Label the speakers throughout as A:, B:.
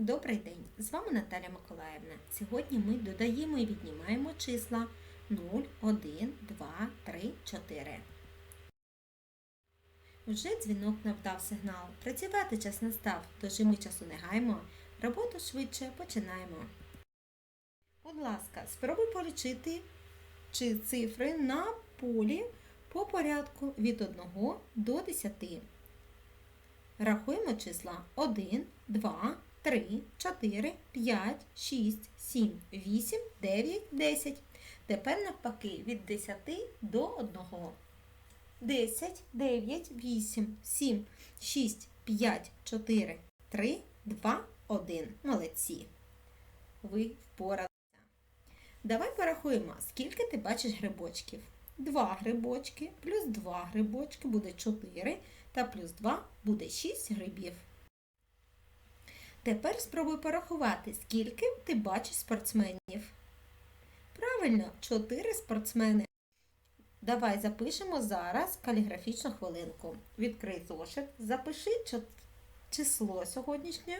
A: Добрий день! З вами Наталя Миколаївна. Сьогодні ми додаємо і віднімаємо числа 0, 1, 2, 3, 4. Вже дзвінок нам дав сигнал. Працювати час настав, тож і ми часу не гаємо. Роботу швидше починаємо. Будь ласка, спробуй полічити чи цифри на полі по порядку від 1 до 10. Рахуємо числа 1, 2, 3, 4, 5, 6, 7, 8, 9, 10. Тепер навпаки від 10 до 1. 10, 9, 8, 7, 6, 5, 4, 3, 2, 1. Молодці. Ви впоралися. Давай порахуємо, скільки ти бачиш грибочків. 2 грибочки плюс 2 грибочки буде 4 та плюс 2 буде 6 грибів. Тепер спробуй порахувати, скільки ти бачиш спортсменів. Правильно, 4 спортсмени. Давай запишемо зараз каліграфічну хвилинку. Відкрий зошит, запиши число сьогоднішнє.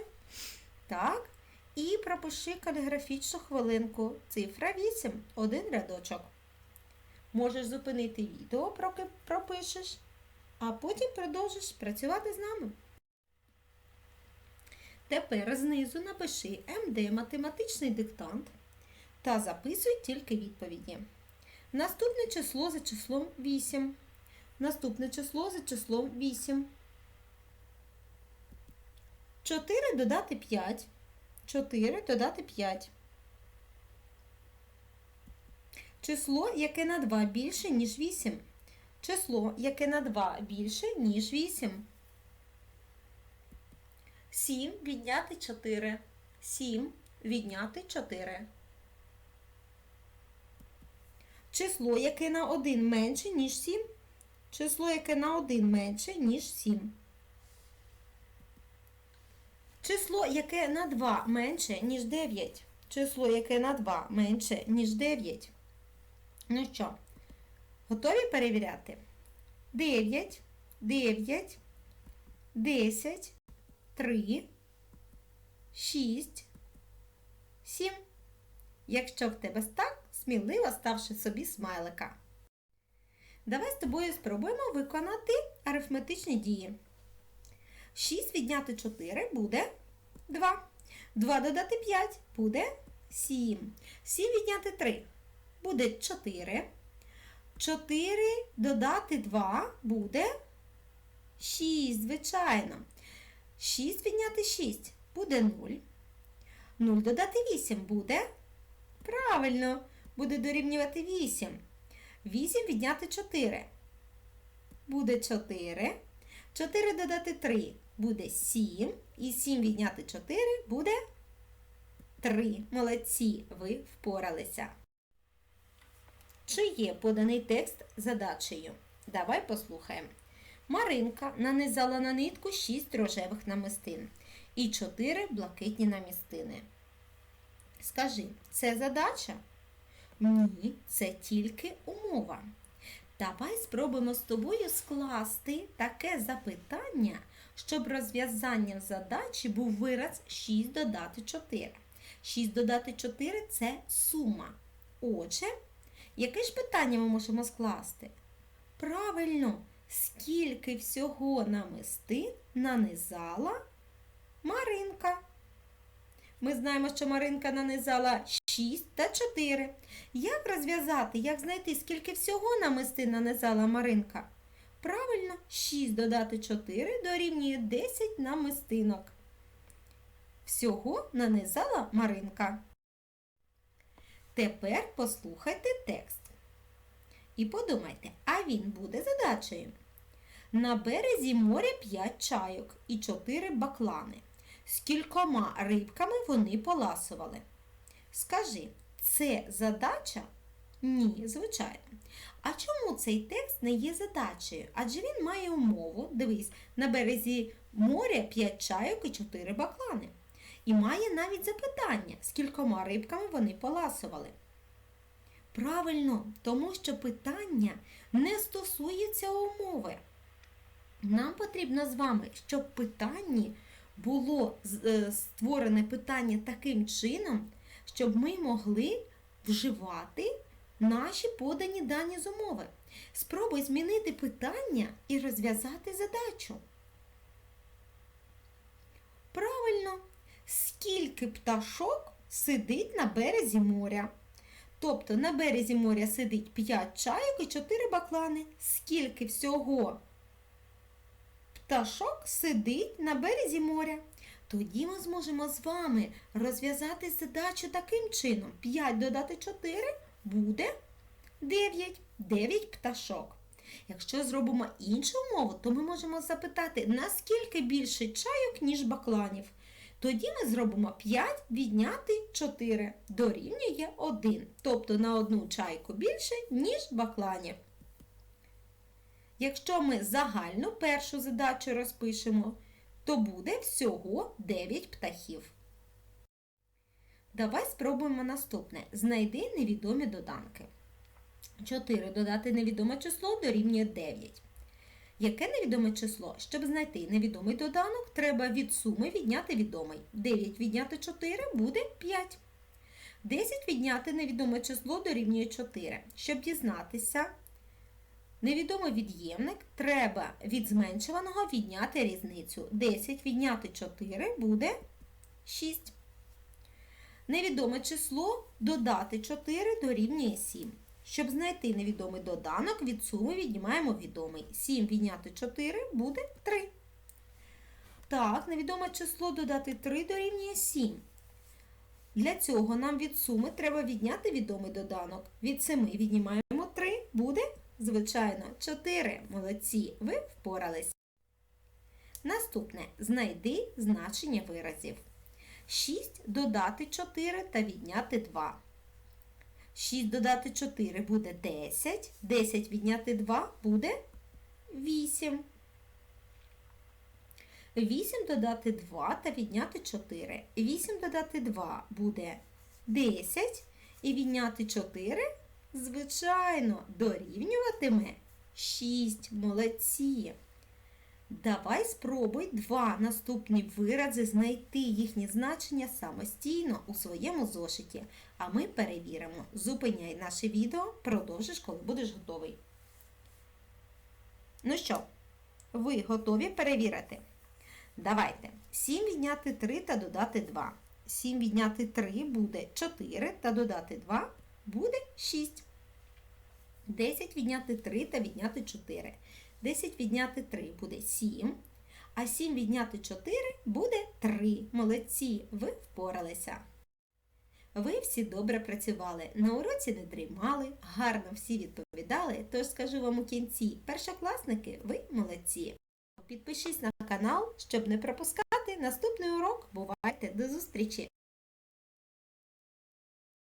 A: Так. І пропиши каліграфічну хвилинку. Цифра 8, один рядочок. Можеш зупинити відео, поки пропишеш, а потім продовжиш працювати з нами. Тепер знизу напиши МД математичний диктант та записуй тільки відповіді. Наступне число за числом 8. Наступне число за числом 8. 4 додати 5. 4 додати 5. Число, яке на 2 більше, ніж 8. Число, яке на 2 більше, ніж 8. 7 відняти 4. 7 відняти 4. Число, яке на 1 менше, ніж 7. Число, яке на 1 менше, ніж 7. Число, яке на 2 менше, ніж 9. Число, яке на 2 менше, ніж 9. Ну що, готові перевіряти? 9, 9, 10, 3, 6, 7. Якщо в тебе так, сміливо ставши собі смайлика. Давай з тобою спробуємо виконати арифметичні дії. 6 відняти 4 буде 2. 2 додати 5 буде 7. 7 відняти 3 буде 4. 4 додати 2 буде 6, звичайно. 6 відняти 6 буде 0. 0 додати 8 буде. Правильно, буде дорівнювати 8. 8 відняти 4. Буде 4. 4 додати 3 буде 7. І 7 відняти 4 буде 3. Молодці, ви впоралися. Чи є поданий текст задачею? Давай послухаємо. Маринка нанизала на нитку 6 рожевих намистин і 4 блакитні намістини. Скажи, це задача? Ні, це тільки умова. Давай спробуємо з тобою скласти таке запитання, щоб розв'язанням задачі був вираз 6 додати 4. 6 додати 4 це сума. Отже, яке ж питання ми можемо скласти? Правильно, скільки всього намистин нанизала Маринка? Ми знаємо, що Маринка нанизала 6 та 4. Як розв'язати, як знайти, скільки всього намистин нанизала Маринка? Правильно, 6 додати 4 дорівнює 10 намистинок. Всього нанизала Маринка. Тепер послухайте текст. І подумайте, а він буде задачею. На березі моря 5 чайок і 4 баклани. З кількома рибками вони поласували. Скажи, це задача? Ні, звичайно. А чому цей текст не є задачею? Адже він має умову, дивись, на березі моря 5 чайок і 4 баклани. І має навіть запитання, з кількома рибками вони поласували. Правильно, тому що питання не стосується умови. Нам потрібно з вами, щоб в питанні було е, створене питання таким чином, щоб ми могли вживати наші подані дані з умови. Спробуй змінити питання і розв'язати задачу. Правильно, скільки пташок сидить на березі моря? Тобто на березі моря сидить 5 чайок і 4 баклани. Скільки всього пташок сидить на березі моря? Тоді ми зможемо з вами розв'язати задачу таким чином. 5 додати 4 буде 9. 9 пташок. Якщо зробимо іншу умову, то ми можемо запитати, наскільки більше чайок, ніж бакланів. Тоді ми зробимо 5 відняти 4 дорівнює 1. Тобто на одну чайку більше, ніж бакланів. Якщо ми загальну першу задачу розпишемо, то буде всього 9 птахів. Давай спробуємо наступне. Знайди невідомі доданки. 4 додати невідоме число дорівнює 9. Яке невідоме число? Щоб знайти невідомий доданок, треба від суми відняти відомий. 9 відняти 4 буде 5. 10 відняти невідоме число дорівнює 4. Щоб дізнатися невідомий від'ємник, треба від зменшуваного відняти різницю. 10 відняти 4 буде 6. Невідоме число додати 4 дорівнює 7. Щоб знайти невідомий доданок, від суми віднімаємо відомий. 7 відняти 4 буде 3. Так, невідоме число додати 3 дорівнює 7. Для цього нам від суми треба відняти відомий доданок. Від 7 віднімаємо 3, буде, звичайно, 4. Молодці, ви впорались. Наступне. Знайди значення виразів. 6 додати 4 та відняти 2. 6 додати 4 буде 10. 10 відняти 2 буде 8. 8 додати 2 та відняти 4. 8 додати 2 буде 10. І відняти 4, звичайно, дорівнюватиме 6. Молодці. Давай спробуй два наступні вирази знайти їхні значення самостійно у своєму зошиті. А ми перевіримо. Зупиняй наше відео, продовжиш, коли будеш готовий. Ну що, ви готові перевірити? Давайте. 7 відняти 3 та додати 2. 7 відняти 3 буде 4 та додати 2 буде 6. 10 відняти 3 та відняти 4. 10 відняти 3 буде 7. А 7 відняти 4 буде 3. Молодці, ви впоралися. Ви всі добре працювали, на уроці не дрімали, гарно всі відповідали, тож скажу вам у кінці, першокласники, ви молодці. Підпишись на канал, щоб не пропускати наступний урок. Бувайте, до зустрічі!